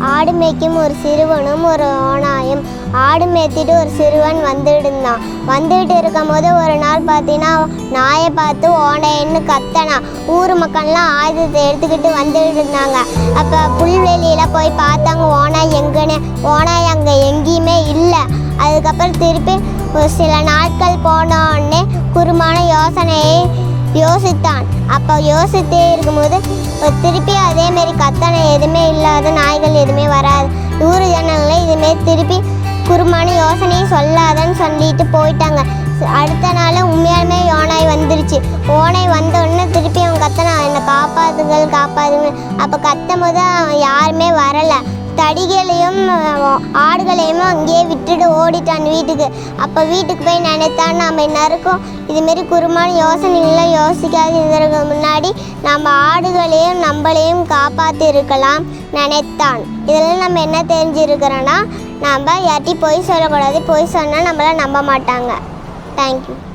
ஆடு மேய்க்கும் ஒரு சிறுவனும் ஒரு ஓனாயும் ஆடு மேய்த்திட்டு ஒரு சிறுவன் வந்துட்டு இருந்தான் வந்துட்டு இருக்கும்போது ஒரு நாள் பார்த்தீங்கன்னா நாயை பார்த்து ஓனைன்னு கத்தனான் ஊர் மக்கள்லாம் ஆயுதத்தை எடுத்துக்கிட்டு வந்துட்டு இருந்தாங்க அப்போ புல்வெளியில் போய் பார்த்தாங்க ஓனாய் எங்கன்னு. ஓனாய் அங்கே எங்கேயுமே இல்லை. அதுக்கப்புறம் திருப்பி ஒரு சில நாட்கள் போனோடனே குருமான யோசனையை யோசித்தான். அப்போ யோசித்தே இருக்கும்போது திருப்பி அதேமாரி கத்தனை எதுவுமே இல்லாத நாய்கள் எதுவுமே வராது. ஊர் ஜனங்களே இதுமாரி திருப்பி குருமான யோசனையும் சொல்லாதன்னு சொல்லிட்டு போயிட்டாங்க. அடுத்த நாள் உண்மையாலுமே ஓனாய் வந்துருச்சு. ஓனாய் வந்த உடனே திருப்பி அவன் கத்தனை என்னை காப்பாத்துங்கள் காப்பாதுங்க அப்போ கத்தும் போது அவன் யாருமே வரலை. தடிகளையும் ஆடுகளையும் அங்கேயே விட்டுட்டு ஓடிட்டான் வீட்டுக்கு. அப்போ வீட்டுக்கு போய் நினைத்தான் நம்ம எல்லாருக்கும் இதுமாரி குருமான யோசனைகள்லாம் யோசிக்காது இருந்ததுக்கு முன்னாடி நம்ம ஆடுகளையும் நம்மளையும் காப்பாற்றி இருக்கலாம் நினைத்தான். இதெல்லாம் நம்ம என்ன தெரிஞ்சிருக்கிறோன்னா நம்ம யார்ட்டி பொய் சொல்லக்கூடாது. பொய் சொன்னால் நம்மளை நம்ப மாட்டாங்க. தேங்க்யூ